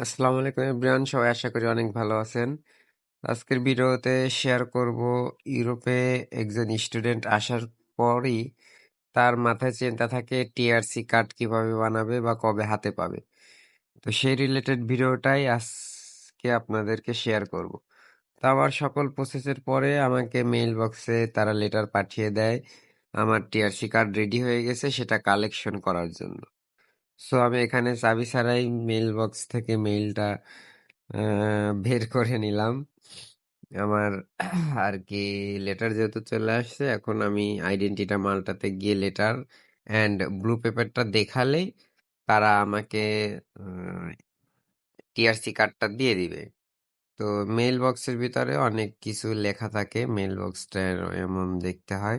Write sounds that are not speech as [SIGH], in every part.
আসসালামু আলাইকুম এভরিওয়ান সবাই আশা করি অনেক ভালো আছেন। আজকের ভিডিওতে শেয়ার করব ইউরোপে একজন স্টুডেন্ট আসার পরই তার মাথায় চিন্তা থাকে টিআরসি কার্ড কীভাবে বানাবে বা কবে হাতে পাবে। তো সেই রিলেটেড ভিডিওটাই আজকে আপনাদেরকে শেয়ার করব। তো আমার সকল প্রসেসের পরে আমাকে মেইল বক্সে তারা লেটার পাঠিয়ে দেয়। আমার টিআরসি কার্ড রেডি হয়ে গেছে, সেটা কালেকশন করার জন্য। সো আমি এখানে চাবি ছাড়াই মেইল বক্স থেকে মেইলটা বের করে নিলাম। আমার আর কি লেটার যেহেতু চলে আসছে, এখন আমি আইডেন্টিটা মালটাতে গিয়ে লেটার অ্যান্ড ব্লু পেপারটা দেখালেই তারা আমাকে টিআরসি কার্ডটা দিয়ে দিবে। তো মেইল বক্সের ভিতরে অনেক কিছু লেখা থাকে মেল বক্সটা এমন দেখতে হয়।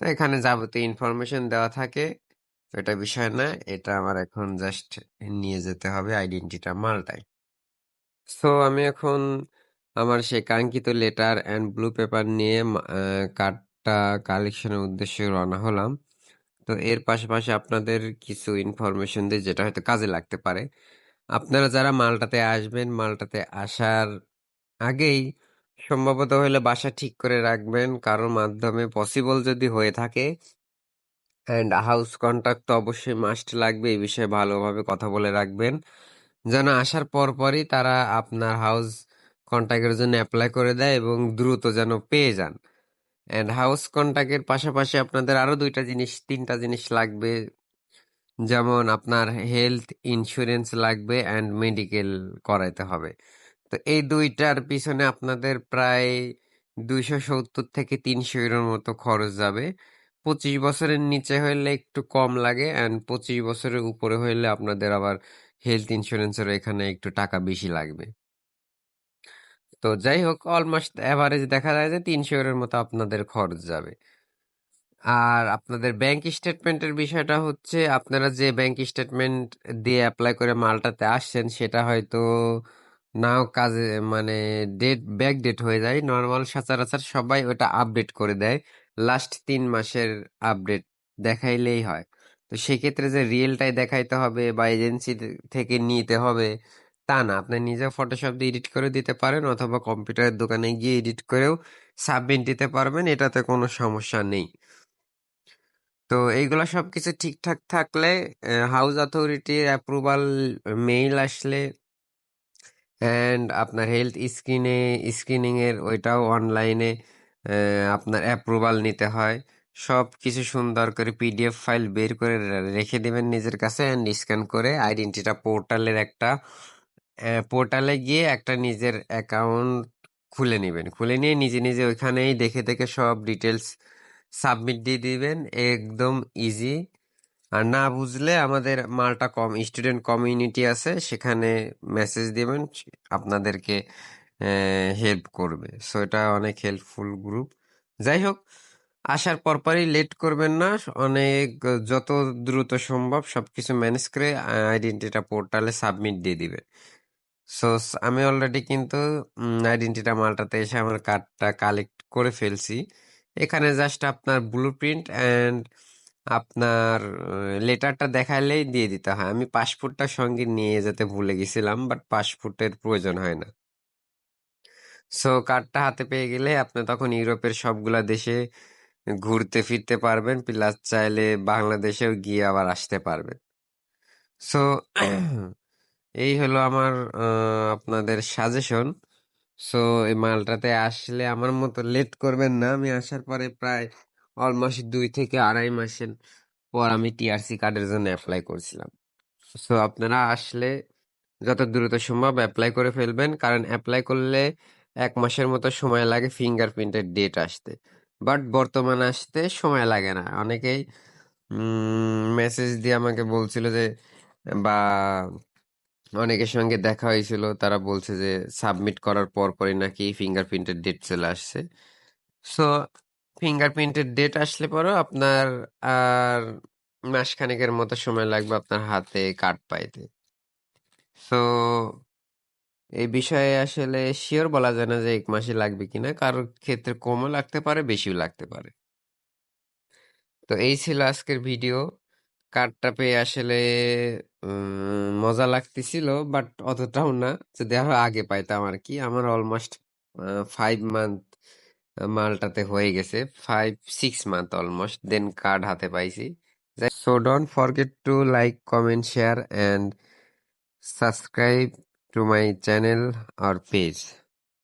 তো এখানে যাবতীয় ইনফরমেশন দেওয়া থাকে। এটা বিষয় না, এটা আমার এখন জাস্ট নিয়ে যেতে হবে আইডেন্টিটা মালটায়। সো আমি এখন আমার সেই কাঙ্ক্ষিত লেটার অ্যান্ড ব্লু পেপার নিয়ে কার্ডটা কালেকশনের উদ্দেশ্যে রওনা হলাম। তো এর পাশাপাশি আপনাদের কিছু ইনফরমেশন দিয়ে যেটা হয়তো কাজে লাগতে পারে। আপনারা যারা মালটাতে আসবেন, মালটাতে আসার আগেই সম্ভবত হলে বাসা ঠিক করে রাখবেন। কারোর মাধ্যমে পসিবল যদি হয়ে থাকে অ্যান্ড হাউস কন্ট্যাক্ট তো অবশ্যই মাস্ট লাগবে। এই বিষয়ে ভালোভাবে কথা বলে রাখবেন। যেন আসার পর পরই তারা আপনার হাউস কন্ট্যাক্টের জন্য অ্যাপ্লাই করে দেয় এবং দ্রুত যেন পেয়ে যান। অ্যান্ড হাউস কন্ট্যাক্টের পাশাপাশি আপনাদের আরও দুইটা জিনিস, তিনটা জিনিস লাগবে। যেমন আপনার হেলথ ইন্স্যুরেন্স লাগবে অ্যান্ড মেডিকেল করাইতে হবে। তো এই দুইটার পিছনে আপনাদের প্রায় দুইশো সত্তর থেকে তিনশো ইউরোর মতো খরচ যাবে। পঁচিশ বছরের নিচে হইলে একটু কম লাগে অ্যান্ড পঁচিশ বছরের উপরে হইলে আপনাদের আবার হেলথ ইন্স্যুরেন্সের এখানে একটু টাকা বেশি লাগবে। তো যাই হোক অলমোস্ট অ্যাভারেজ দেখা যায় যে তিনশো ইউরোর মতো আপনাদের খরচ যাবে। আর আপনাদের ব্যাংক স্টেটমেন্টের বিষয়টা হচ্ছে, আপনারা যে ব্যাংক স্টেটমেন্ট দিয়ে অ্যাপ্লাই করে মালটাতে আসছেন, সেটা হয়তো নাও কাজে মানে ডেট ব্যাক ডেট হয়ে যায়। নর্মাল সচরাচর সবাই ওটা আপডেট করে দেয়। লাস্ট তিন মাসের আপডেট দেখাইলেই হয়। তো সেক্ষেত্রে যে রিয়েলটাই দেখাইতে হবে বা এজেন্সি থেকে নিতে হবে, তা না। আপনি নিজে ফটোশপ দিয়ে এডিট করে দিতে পারেন অথবা কম্পিউটারের দোকানে গিয়ে এডিট করেও সাবমিট দিতে পারবেন, এটাতে কোনো সমস্যা নেই। তো এইগুলা সবকিছু ঠিকঠাক থাকলে হাউস অথরিটির অ্যাপ্রুভাল মেইল আসলে অ্যান্ড আপনার হেলথ স্ক্রিনে স্ক্রিনিংয়ের ওইটাও অনলাইনে আপনার অ্যাপ্রুভাল নিতে হয়। সব কিছু সুন্দর করে পিডিএফ ফাইল বের করে রেখে দেবেন নিজের কাছে অ্যান্ড স্ক্যান করে আইডেন্টিটা পোর্টালের একটা পোর্টালে গিয়ে একটা নিজের অ্যাকাউন্ট খুলে নেবেন। খুলে নিয়ে নিজে নিজে ওইখানেই দেখে দেখে সব ডিটেলস সাবমিট দিয়ে দিবেন। একদম ইজি আর না বুঝলে আমাদের মালটা কম স্টুডেন্ট কমিউনিটি আছে, সেখানে মেসেজ দিবেন, আপনাদেরকে হেল্প করবে। সো এটা অনেক হেল্পফুল গ্রুপ যাই হোক, আসার পরপরই লেট করবেন না। অনেক, যত দ্রুত সম্ভব সবকিছু ম্যানেজ করে আইডেন্টিটা পোর্টালে সাবমিট দিয়ে দিবে সো আমি অলরেডি কিন্তু আইডেন্টিটা মালটাতে এসে আমার কার্ডটা কালেক্ট করে ফেলছি। এখানে জাস্ট আপনার ব্লু প্রিন্ট অ্যান্ড আপনার লেটারটা দেখাইলেই দিয়ে দিতে হয়। আমি পাসপোর্টটা সঙ্গে নিয়ে যেতে ভুলে গেছিলাম বাট পাসপোর্টের প্রয়োজন হয় না। সো কার্ডটা হাতে পেয়ে গেলে আপনি তখন ইউরোপের সবগুলা দেশে ঘুরতে, ফিরতে পারবেন। প্লাস চাইলে বাংলাদেশেও গিয়ে আবার আসতে পারবেন। সো [CLEARS THROAT] এই হলো আমার আপনাদের সাজেশন সো এই মালটাতে আসলে আমার মতো লেট করবেন না। আমি আসার পরে প্রায় অলমোস্ট দুই থেকে আড়াই মাসের পর আমি টিআরসি কার্ডের জন্য অ্যাপ্লাই করছিলাম। সো আপনারা আসলে যত দ্রুত সম্ভব অ্যাপ্লাই করে ফেলবেন। কারণ অ্যাপ্লাই করলে এক মাসের মতো সময় লাগে ফিঙ্গারপ্রিন্টের ডেট আসতে। বাট বর্তমান আসতে সময় লাগে না। অনেকেই মেসেজ দিয়ে আমাকে বলছিল যে, বা অনেকের সঙ্গে দেখা হয়েছিল, তারা বলছে যে সাবমিট করার পর পরই নাকি ফিঙ্গারপ্রিন্টের ডেট চলে আসছে। সো ফিঙ্গারপ্রিন্টের ডেট আসলে পরও আপনার আর মাসখানেকের মতো সময় লাগবে আপনার হাতে কার্ড পাইতে। সো এই বিষয়ে আসলে শিওর বলা যায় না যে এক মাসে লাগবে কিনা। কারোর ক্ষেত্রে কমও লাগতে পারে, বেশিও লাগতে পারে। তো এই ছিল আজকের ভিডিও কার্ডটা পেয়ে আসলে মজা লাগতেছিল বাট অতটাও না। যদি আরও আগে পাইতাম আর কি। আমার অলমোস্ট ফাইভ মান্থ মালটাতে হয়ে গেছে। Five six month almost then card হাতে পাইছি। So don't forget to like comment share and subscribe to my channel R page